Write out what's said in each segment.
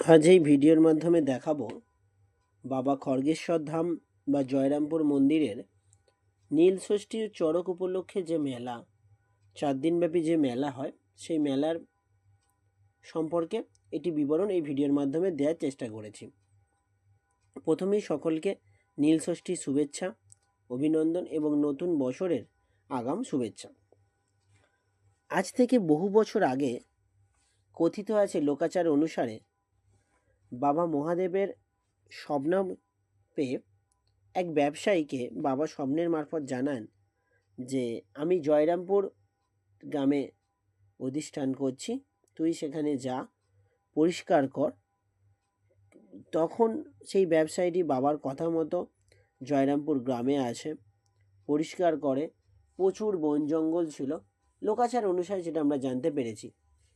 আজ এই ভিডিওর মাধ্যমে দেখাবো বাবা খড়গেশ্বর ধাম বা জয়রামপুর মন্দিরের নীল ষষ্ঠীর চড়ক উপলক্ষে যে মেলা, চার দিনব্যাপী যে মেলা হয়, সেই মেলার সম্পর্কে এটি বিবরণ এই ভিডিওর মাধ্যমে দেওয়ার চেষ্টা করেছি। প্রথমেই সকলকে নীল ষষ্ঠীর শুভেচ্ছা, অভিনন্দন এবং নতুন বছরের আগাম শুভেচ্ছা। আজ থেকে বহু বছর আগে কথিত আছে লোকাচার অনুসারে বাবা মহাদেবের স্বপ্ন পেয়ে এক ব্যবসায়ীকে বাবা স্বপ্নের মারফত জানান যে, আমি জয়রামপুর গ্রামে অধিষ্ঠান করছি, তুই সেখানে যা, পরিষ্কার কর। তখন সেই ব্যবসায়ীটি বাবার কথা মতো জয়রামপুর গ্রামে আসে, পরিষ্কার করে। প্রচুর বন জঙ্গল ছিল। লোকাচার অনুসারে যেটা আমরা জানতে পেরেছি।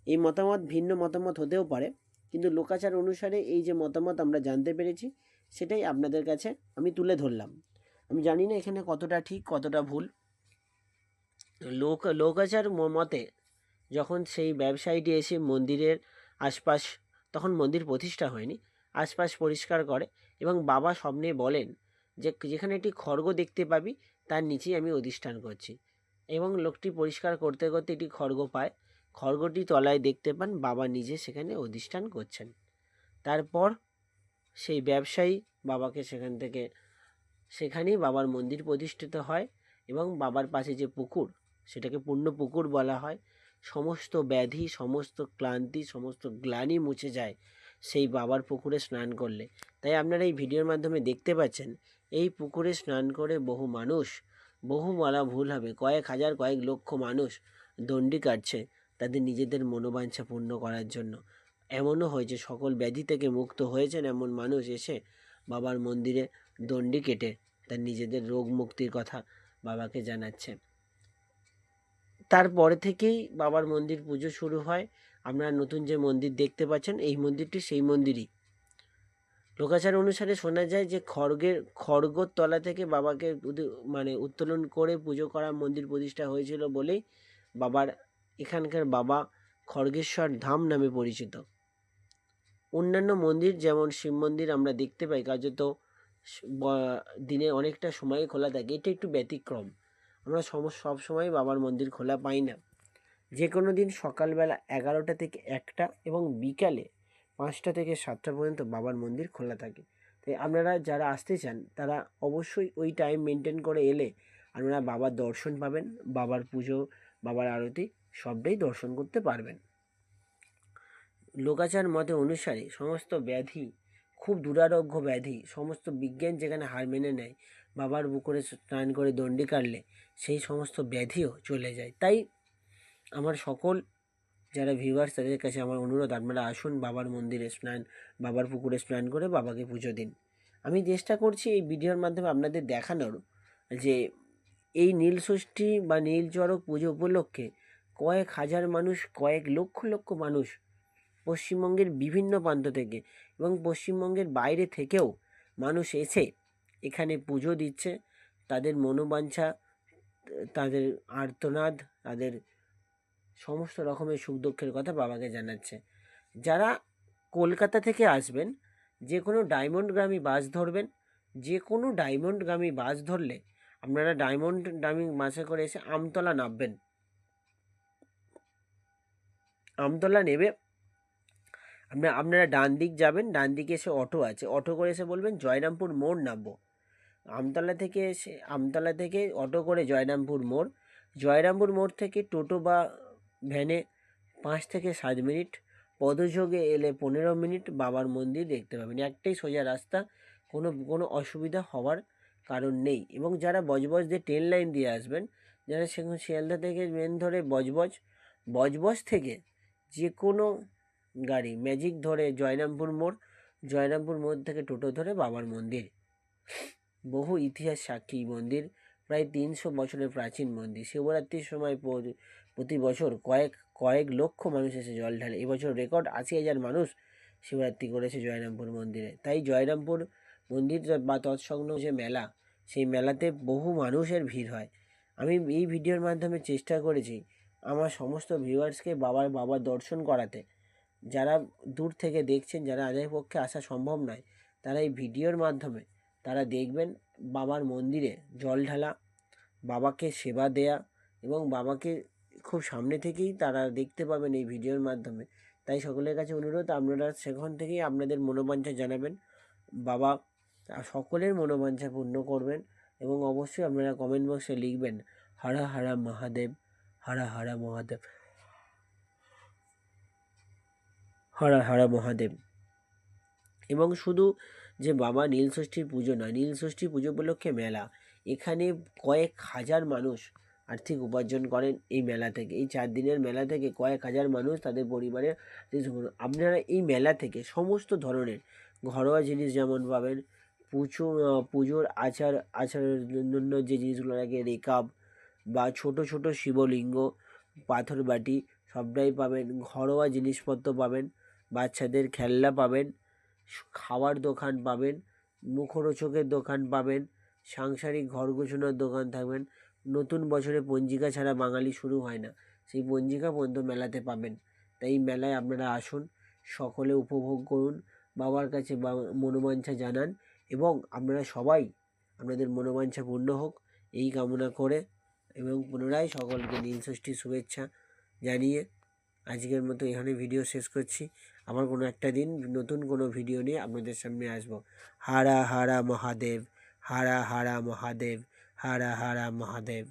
এই মতামত ভিন্ন মতামত হতেও পারে। কিন্তু লোকাচার অনুসারে এই যে মতামত আমরা জানতে পেরেছি, সেটাই আপনাদের কাছে আমি তুলে ধরলাম। আমি জানি না এখানে কতটা ঠিক, কতটা ভুল। লোক, লোকাচার মতে যখন সেই ব্যবসায়ীটি এসে মন্দিরের আশপাশ, তখন মন্দির প্রতিষ্ঠা হয়নি, আশপাশ পরিষ্কার করে এবং বাবা স্বপ্নে বলেন যে, যেখানে একটি খড়গ দেখতে পাবি, তার নিচেই আমি অধিষ্ঠান করছি। এবং লোকটি পরিষ্কার করতে করতে একটি খড়গ পায়। খড়গটি তলায় দেখতে পান বাবা নিজে সেখানে অধিষ্ঠান করছেন। তারপর সেই ব্যবসায়ী বাবাকে সেখান থেকে, সেখানেই বাবার মন্দির প্রতিষ্ঠিত হয় এবং বাবার পাশে যে পুকুর, সেটাকে পূর্ণ পুকুর বলা হয়, সমস্ত ব্যাধি, সমস্ত ক্লান্তি, সমস্ত গ্লানি মুছে যায় সেই বাবার পুকুরে স্নান করলে। তাই আপনারা এই ভিডিওর মাধ্যমে দেখতে পাচ্ছেন, এই পুকুরে স্নান করে বহু মানুষ, বহু বলা ভুল হবে, কয়েক হাজার, কয়েক লক্ষ মানুষ দণ্ডি কাটছে। তাদের নিজেদের মনোবাঞ্ছা পূর্ণ করার জন্য। এমনও হয়েছে সকল ব্যাধি থেকে মুক্ত হয়েছেন এমন মানুষ এসে বাবার মন্দিরে দণ্ডি কেটে তার নিজেদের রোগ মুক্তির কথা বাবাকে জানাচ্ছে। তারপরে থেকেই বাবার মন্দির পুজো শুরু হয়। আপনারা নতুন যে মন্দির দেখতে পাচ্ছেন, এই মন্দিরটি সেই মন্দিরই। লোকাচার অনুসারে শোনা যায় যে খড়গের, খড়গর তলা থেকে বাবাকে মানে উত্তোলন করে পুজো করা মন্দির প্রতিষ্ঠা হয়েছিল বলেই বাবার এখানকার বাবা খড়গেশ্বর ধাম নামে পরিচিত। অন্যান্য মন্দির যেমন শিব মন্দির আমরা দেখতে পাই, কার্যত দিনে অনেকটা সময় খোলা থাকে, এটা একটু ব্যতিক্রম। আমরা সব সময় বাবার মন্দির খোলা পাই না। যে কোনো দিন সকালবেলা এগারোটা থেকে একটা এবং বিকালে পাঁচটা থেকে সাতটা পর্যন্ত বাবার মন্দির খোলা থাকে। তাই আপনারা যারা আসতে চান, তারা অবশ্যই ওই টাইম মেনটেন করে এলে আপনারা বাবার দর্শন পাবেন, বাবার পুজো, বাবার আরতি সবটাই দর্শন করতে পারবেন। লোকাচার মতে অনুসারে সমস্ত ব্যাধি, খুব দুরারোগ্য ব্যাধি, সমস্ত বিজ্ঞান যেখানে হার মেনে নেয়, বাবার বুকুরে স্নান করে দণ্ডি কাটলে সেই সমস্ত ব্যাধিও চলে যায়। তাই আমার সকল, যারা ভিউয়ার্স তাদের কাছে আমার অনুরোধ, আপনারা আসুন বাবার মন্দিরে স্নান, বাবার পুকুরে স্নান করে বাবাকে পুজো দিন। আমি চেষ্টা করছি এই ভিডিওর মাধ্যমে আপনাদের দেখানোর যে এই নীল ষষ্ঠী বা নীল চড়ক পুজো উপলক্ষে কয়েক হাজার মানুষ, কয়েক লক্ষ লক্ষ মানুষ পশ্চিমবঙ্গের বিভিন্ন প্রান্ত থেকে এবং পশ্চিমবঙ্গের বাইরে থেকেও মানুষ এসে এখানে পুজো দিচ্ছে। তাদের মনোবাঞ্ছা, তাদের আর্তনাদ, তাদের সমস্ত রকমের সুখ দুঃখের কথা বাবাকে জানাচ্ছে। যারা কলকাতা থেকে আসবেন, যে কোনো ডায়মন্ডগামী বাস ধরবেন, যে কোনো ডায়মন্ডগামী বাস ধরলে আপনারা ডায়মন্ড ডামি বাসে করে এসে আমতলা নামবেন। আমতলা নেবে। আপনারা আপনারা ডান দিক যাবেন, ডান দিকে এসে অটো আছে। অটো করে এসে বলবেন, জয়রামপুর মোড় নামবো। আমতলা থেকে এসে, আমতলা থেকে অটো করে জয়রামপুর মোড়। জয়রামপুর মোড় থেকে টোটো বা ভ্যানে পাঁচ থেকে সাত মিনিট। পদযোগে এলে পনেরো মিনিট বাবার মন্দির দেখতে পাবেন। একটাই সোজা রাস্তা, কোনো কোনো অসুবিধা হওয়ার কারণ নেই। এবং যারা বজবজ দিয়ে ট্রেন লাইন দিয়ে আসবেন, যারা সেখানে, শিয়ালদা থেকে মেন ধরে বজবজ বজবজ থেকে যে কোনো গাড়ি ম্যাজিক ধরে জয়রামপুর মোড় জয়রামপুর মোড় থেকে টোটো ধরে বাবার মন্দির। বহু ইতিহাস সাক্ষী মন্দির, প্রায় তিনশো বছরের প্রাচীন মন্দির। শিবরাত্রির সময় প্রতি বছর কয়েক কয়েক লক্ষ মানুষ এসে জল ঢালে। এবছর রেকর্ড আশি হাজার মানুষ শিবরাত্রি করেছে জয়রামপুর মন্দিরে। তাই জয়রামপুর মন্দির বা তৎসংলগ্ন যে মেলা, সেই মেলাতে বহু মানুষের ভিড় হয়। আমি এই ভিডিওর মাধ্যমে চেষ্টা করেছি আমার সমস্ত ভিউয়ার্সকে বাবার বাবার দর্শন করাতে। যারা দূর থেকে দেখছেন, যারা যাদের পক্ষে আসা সম্ভব নয়, তারা এই ভিডিওর মাধ্যমে তারা দেখবেন বাবার মন্দিরে জল ঢালা, বাবাকে সেবা দেয়া এবং বাবাকে খুব সামনে থেকেই তারা দেখতে পাবেন এই ভিডিওর মাধ্যমে। তাই সকলের কাছে অনুরোধ, আপনারা সেখান থেকেই আপনাদের মনোবাঞ্ছা জানাবেন। বাবা সকলের মনোবাঞ্ছা পূর্ণ করবেন এবং অবশ্যই আপনারা কমেন্ট বক্সে লিখবেন, হারা হারা মহাদেব। হারা হারা মহাদেব। হারা হারা মহাদেব। এবং শুধু যে বাবা নীলষষ্ঠীর পুজো নয় নীলষষ্ঠী পুজো উপলক্ষে মেলা। এখানে কয়েক হাজার মানুষ আর্থিক উপার্জন করেন এই মেলা থেকে। এই চার দিনের মেলা থেকে কয়েক হাজার মানুষ তাদের পরিবারে আপনারা এই মেলা থেকে সমস্ত ধরনের ঘরোয়া জিনিস যেমন পাবেন পুজো পুজোর আচার, আচারের জন্য যে জিনিসগুলো লাগে, রেকাব বা ছোট ছোট শিবলিঙ্গ, পাথর বাটি সবটাই পাবেন, ঘরোয়া জিনিসপত্র পাবেন, বাচ্চাদের খেলনা পাবেন, খাওয়ার দোকান পাবেন, মুখরোচকের দোকান পাবেন, সাংসারিক ঘর গোছানোর দোকান থাকবেন। নতুন বছরে পঞ্জিকা ছাড়া বাঙালি শুরু হয় না, সেই পঞ্জিকা পর্যন্ত মেলাতে পাবেন। তাই মেলায় আপনারা আসুন, সকলে উপভোগ করুন, বাবার কাছে মনোবাঞ্ছা জানান এবং আপনারা সবাই আপনাদের মনোবাঞ্ছা পূর্ণ হোক, এই কামনা করে এবং পুনরায় সকলকে দিন ষষ্ঠীর শুভেচ্ছা জানিয়ে আজকের মতো এখানে ভিডিও শেষ করছি। আমার কোনো একটা দিন নতুন কোনো ভিডিও নিয়ে আপনাদের সামনে আসব। হারা হারা মহাদেব, হারা হারা মহাদেব, হারা হারা মহাদেব।